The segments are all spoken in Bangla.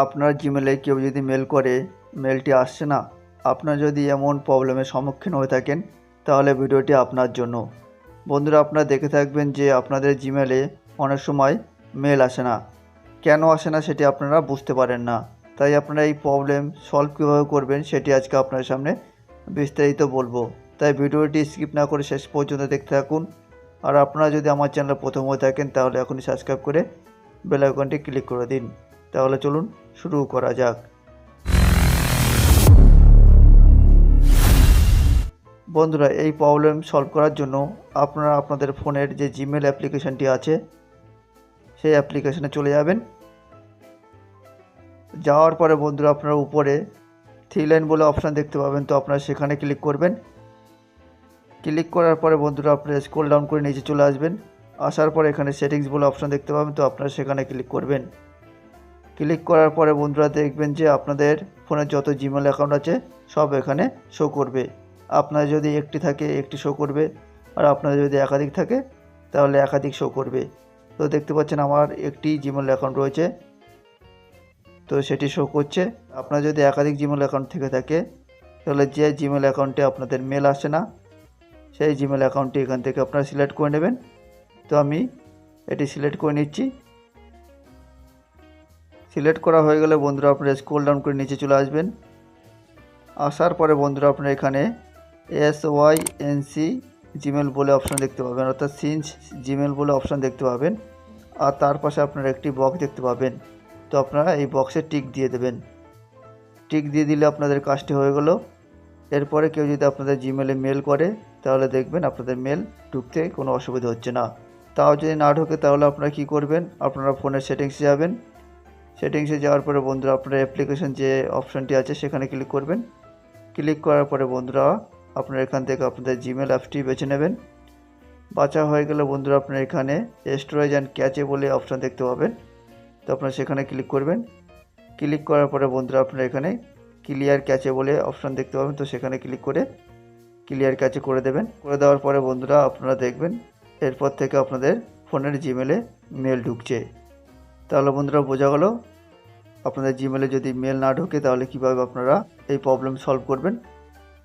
আপনার জিমেলে কেউ যদি মেল করে মেলটি আসছে না, আপনার যদি এমন প্রবলেমের সম্মুখীন হয়ে থাকেন, তাহলে ভিডিওটি আপনার জন্য। বন্ধুরা, আপনারা দেখে থাকবেন যে আপনাদের জিমেলে অনেক সময় মেল আসে না। কেন আসে না সেটি আপনারা বুঝতে পারেন না। তাই আপনারা এই প্রবলেম সলভ কীভাবে করবেন সেটি আজকে আপনার সামনে বিস্তারিত বলব। তাই ভিডিওটি স্কিপ না করে শেষ পর্যন্ত দেখতে থাকুন। আর আপনারা যদি আমার চ্যানেল প্রথম হয়ে থাকেন, তাহলে এখনই সাবস্ক্রাইব করে বেল আইকনটি ক্লিক করে দিন। তাহলে চলুন শুরু করা যাক। বন্ধুরা, এই প্রবলেম সলভ করার জন্য আপনারা আপনাদের ফোনের যে জিমেল অ্যাপ্লিকেশনটি আছে, সেই অ্যাপ্লিকেশনে চলে যাবেন। যাওয়ার পরে বন্ধুরা, আপনারা উপরে থ্রি লাইন বলে অপশান দেখতে পাবেন। তো আপনারা সেখানে ক্লিক করবেন। ক্লিক করার পরে বন্ধুরা, আপনারা স্ক্রল ডাউন করে নিচে চলে আসবেন। আসার পরে এখানে সেটিংস বলে অপশান দেখতে পাবেন। তো আপনারা সেখানে ক্লিক করবেন। ক্লিক করার পরে বন্ধুরা দেখবেন যে আপনাদের ফোনে যত জিমেল অ্যাকাউন্ট আছে, সব এখানে শো করবে। আপনার যদি একটি থাকে, একটি শো করবে। আর আপনার যদি একাধিক থাকে, তাহলে একাধিক শো করবে। তো দেখতে পাচ্ছেন আমার একটি জিমেল অ্যাকাউন্ট রয়েছে। তো সেটি শো করছে। আপনার যদি একাধিক জিমেল অ্যাকাউন্ট থেকে থাকে, তাহলে যে জিমেল অ্যাকাউন্টে আপনাদের মেল আসে না, সেই জিমেল অ্যাকাউন্টটি এখান থেকে আপনারা সিলেক্ট করে নেবেন। তো আমি এটি সিলেক্ট করে নিচ্ছি। সিলেক্ট করা হয়ে গেলে বন্ধুরা আপনারা স্ক্রল ডাউন করে নিচে চলে আসবেন। আসার পরে বন্ধুরা আপনারা এখানে S Y N C Gmail বলে অপশান দেখতে পাবেন। অর্থাৎ সিন্স জিমেল বলে অপশান দেখতে পাবেন। আর তার পাশে আপনারা একটি বক্স দেখতে পাবেন। তো আপনারা এই বক্সে টিক দিয়ে দেবেন। টিক দিয়ে দিলে আপনাদের কাজটি হয়ে গেল। এরপরে কেউ যদি আপনাদের জিমেলে মেল করে, তাহলে দেখবেন আপনাদের মেল ঢুকতে কোনো অসুবিধা হচ্ছে না। তাও যদি না ঢোকে, তাহলে আপনারা কি করবেন? আপনারা ফোনের সেটিংসে যাবেন। সেটিংসে যাওয়ার পরে বন্ধুরা আপনার অ্যাপ্লিকেশন যে অপশানটি আছে সেখানে ক্লিক করবেন। ক্লিক করার পরে বন্ধুরা আপনারা এখান থেকে আপনাদের জিমেল অ্যাপটি বেছে নেবেন। বাছা হয়ে গেলে বন্ধুরা আপনারা এখানে স্টোরেজ অ্যান্ড ক্যাচে বলে অপশান দেখতে পাবেন। তো আপনারা সেখানে ক্লিক করবেন। ক্লিক করার পরে বন্ধুরা আপনারা এখানে ক্লিয়ার ক্যাচে বলে অপশান দেখতে পাবেন। তো সেখানে ক্লিক করে ক্লিয়ার ক্যাচে করে দেবেন। করে দেওয়ার পরে বন্ধুরা আপনারা দেখবেন এরপর থেকে আপনাদের ফোনের জিমেলে মেল ঢুকছে। তাহলে বন্ধুরা বোঝা গেল আপনাদের জিমেলে যদি মেল না ঢোকে, তাহলে কীভাবে আপনারা এই প্রবলেম সলভ করবেন?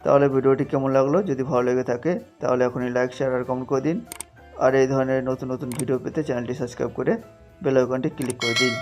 তাহলে ভিডিওটি কেমন লাগল? যদি ভালো লেগে থাকে, তাহলে এখনই লাইক শেয়ার আর কমেন্ট করে দিন। আর এই ধরনের নতুন নতুন ভিডিও পেতে চ্যানেলটি সাবস্ক্রাইব করে বেল আইকনটি ক্লিক করে দিন।